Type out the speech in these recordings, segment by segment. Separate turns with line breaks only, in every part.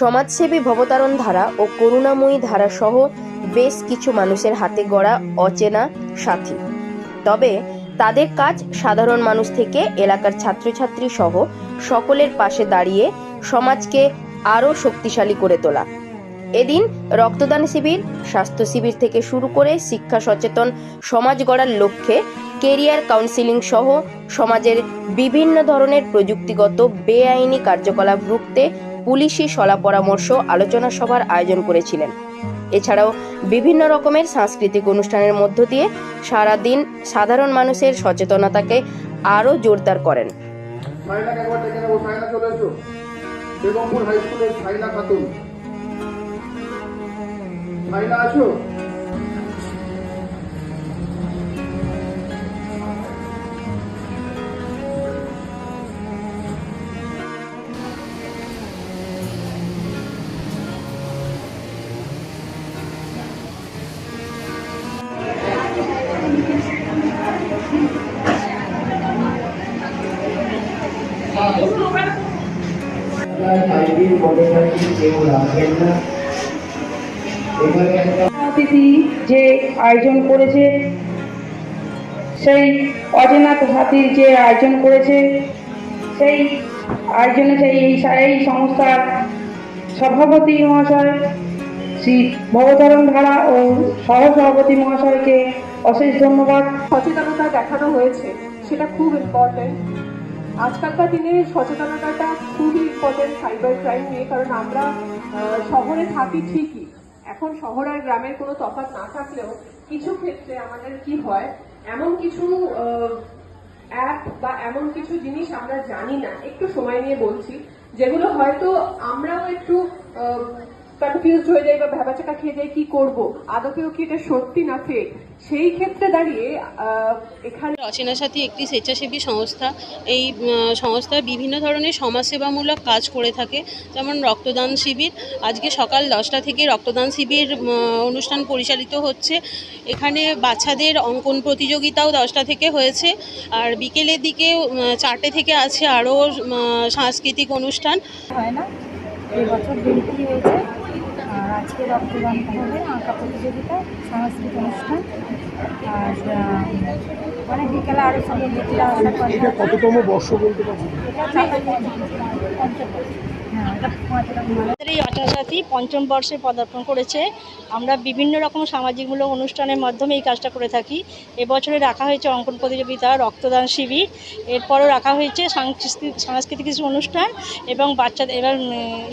সমাজসেবী ভবতারণ ধারা ও করুণাময়ী ধারা সহ বেশ কিছু মানুষের হাতে গড়া অচেনা সাথী। তবে তাদের কাজ সাধারণ মানুষ থেকে এলাকার ছাত্রছাত্রী সহ সকলের পাশে দাঁড়িয়ে সমাজকে আরও শক্তিশালী করে তোলা। এদিন রক্তদান শিবির, স্বাস্থ্য শিবির থেকে শুরু করে শিক্ষা সচেতন সমাজ গড়ার লক্ষ্যে কেরিয়ার কাউন্সিলিং সহ সমাজের বিভিন্ন ধরনের প্রযুক্তিগত, বেআইনি কার্যকলাপ রুখতে পুলিশি সলা পরামর্শ আলোচনা সভার আয়োজন করেছিলেন। এছাড়াও বিভিন্ন রকমের সাংস্কৃতিক অনুষ্ঠানের মধ্য দিয়ে সারাদিন সাধারণ মানুষের সচেতনতাকে আরও জোরদার করেন।
বেগমপুর হাই স্কুলের খাতুন। আছো
অতিথি যে আয়োজন করেছে, সেই অজানা হাতির যে আয়োজন করেছে, সেই আয়োজনে সেই এই সংস্থার সভাপতি মহাশয় শ্রী ভবতারণ ধারা ও সহসভাপতি মহাশয়কে অশেষ ধন্যবাদ।
সচেতনতা দেখানো হয়েছে, সেটা খুব ইম্পর্টেন্ট আজকালকার দিনে সচেতনতাটা খুবই ইম্পর্টেন্ট সাইবার ক্রাইম নিয়ে, কারণ আমরা শহরে থাকি ঠিকই। এখন শহর আর গ্রামের কোনো তফাৎ না থাকলেও কিছু ক্ষেত্রে আমাদের কি হয়, এমন কিছু অ্যাপ বা এমন কিছু জিনিস আমরা জানি না। একটু সময় নিয়ে বলছি, যেগুলো হয়তো আমরাও একটু কনফিউজড হয়ে যাই বা ভেবাচাকা খেয়ে যাই কি করব? আদপেও কি এটা সত্যি না ফেক সেই ক্ষেত্রে দাঁড়িয়ে এখানে
অচেনা সাথী একটি স্বেচ্ছাসেবী সংস্থা। এই সংস্থা বিভিন্ন ধরনের সমাজসেবামূলক কাজ করে থাকে যেমন রক্তদান শিবির। আজকে সকাল দশটা থেকে রক্তদান শিবির অনুষ্ঠান পরিচালিত হচ্ছে। এখানে বাচ্চাদের অঙ্কন প্রতিযোগিতাও দশটা থেকে হয়েছে। আর বিকেলের দিকে চারটে থেকে আছে আরও সাংস্কৃতিক অনুষ্ঠান।
হয় না? এবছর হয়েছে। আজকে রক্তদান হবে আঁকা প্রতিযোগিতা সাংস্কৃতিক অনুষ্ঠান আর মানে বিকেলে আরও সঙ্গে দেখতে আসার কথা
কততম বর্ষ বলতে পারছি
পঞ্চম হ্যাঁ এটা মানে
এই অটাসাথী পঞ্চম বর্ষে পদার্পণ করেছে। আমরা বিভিন্ন রকম সামাজিকমূলক অনুষ্ঠানের মাধ্যমে এই কাজটা করে থাকি। এবছরে রাখা হয়েছে অঙ্কন প্রতিযোগিতা রক্তদান শিবির। এরপরও রাখা হয়েছে সাংস্কৃতিক সাংস্কৃতিক কিছু অনুষ্ঠান এবং বাচ্চাদের এবার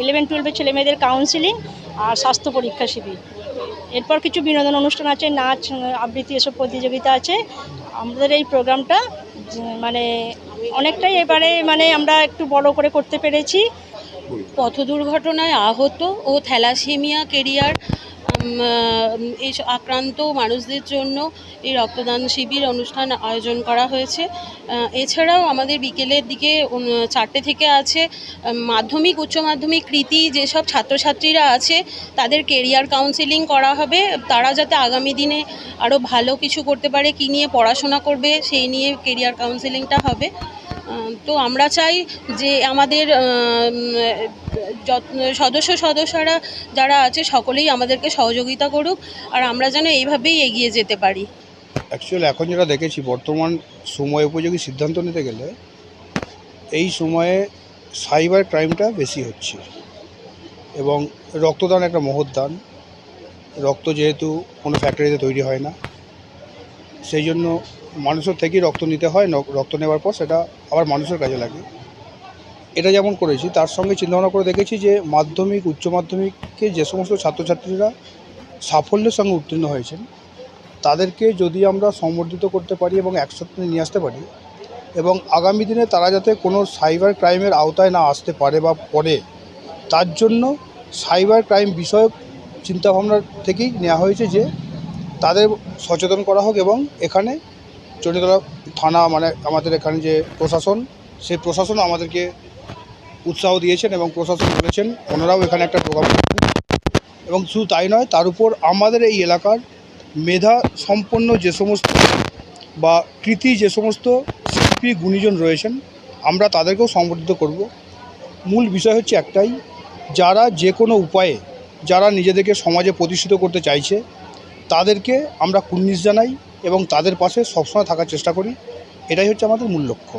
ইলেভেন টুয়েলভের ছেলেমেয়েদের কাউন্সিলিং আর স্বাস্থ্য পরীক্ষা শিবির। এরপর কিছু বিনোদন অনুষ্ঠান আছে নাচ আবৃত্তি এসব প্রতিযোগিতা আছে। আমাদের এই প্রোগ্রামটা মানে অনেকটাই এবারে মানে আমরা একটু বড় করে করতে পেরেছি।
পথ দুর্ঘটনায় আহত ও থ্যালাসেমিয়া কেরিয়ার এই আক্রান্ত মানুষদের জন্য এই রক্তদান শিবির অনুষ্ঠান আয়োজন করা হয়েছে। এছাড়াও আমাদের বিকেলের দিকে চারটে থেকে আছে মাধ্যমিক, উচ্চ মাধ্যমিক, কৃতি যেসব ছাত্রছাত্রীরা আছে, তাদের কেরিয়ার কাউন্সেলিং করা হবে। তারা যাতে আগামী দিনে আরও ভালো কিছু করতে পারে, কী নিয়ে পড়াশোনা করবে, সেই নিয়ে কেরিয়ার কাউন্সেলিংটা হবে। তো আমরা চাই যে আমাদের সদস্য সদস্যরা যারা আছে সকলেই আমাদেরকে সহযোগিতা করুক আর আমরা যেন এইভাবেই এগিয়ে যেতে পারি।
অ্যাকচুয়ালি এখন যেটা দেখেছি, বর্তমান সময় উপযোগী সিদ্ধান্ত নিতে গেলে এই সময়ে সাইবার ক্রাইমটা বেশি হচ্ছে। এবং রক্তদান একটা মহৎ দান। রক্ত যেহেতু কোনো ফ্যাক্টরিতে তৈরি হয় না। সেই জন্য মানুষের থেকেই রক্ত নিতে হয় রক্ত নেওয়ার পর সেটা আবার মানুষের কাজে লাগে। এটা যেমন করেছি, তার সঙ্গে চিন্তাভাবনা করে দেখেছি যে মাধ্যমিক, উচ্চ মাধ্যমিকে যে সমস্ত ছাত্রছাত্রীরা সাফল্যের সঙ্গে উত্তীর্ণ হয়েছেন, তাদেরকে যদি আমরা সম্বর্ধিত করতে পারি এবং একসাথে নিয়ে আসতে পারি এবং আগামী দিনে তারা যাতে কোনো সাইবার ক্রাইমের আওতায় না আসতে পারে বা পড়ে, তার জন্য সাইবার ক্রাইম বিষয়ক চিন্তাভাবনা থেকেই নেওয়া হয়েছে যে তাদের সচেতন করা হোক এবং এখানে চণ্ডীতলা থানা মানে আমাদের এখানে যে প্রশাসন, সেই প্রশাসন আমাদেরকে উৎসাহ দিয়েছেন এবং প্রশাসন বলেছেন, ওনারাও এখানে একটা প্রোগ্রাম এবং শুধু তাই নয়, তার উপর আমাদের এই এলাকার মেধা সম্পন্ন যে সমস্ত বা কৃতি যে সমস্ত শিল্পী গুণীজন রয়েছেন, আমরা তাদেরকেও সংবর্ধিত করব। মূল বিষয় হচ্ছে একটাই, যারা যে কোনো উপায়ে, যারা নিজেদেরকে সমাজে প্রতিষ্ঠিত করতে চাইছে তাদেরকে আমরা কুর্নিশ জানাই এবং তাদের পাশে সবসময় থাকার চেষ্টা করি। এটাই হচ্ছে আমাদের মূল লক্ষ্য।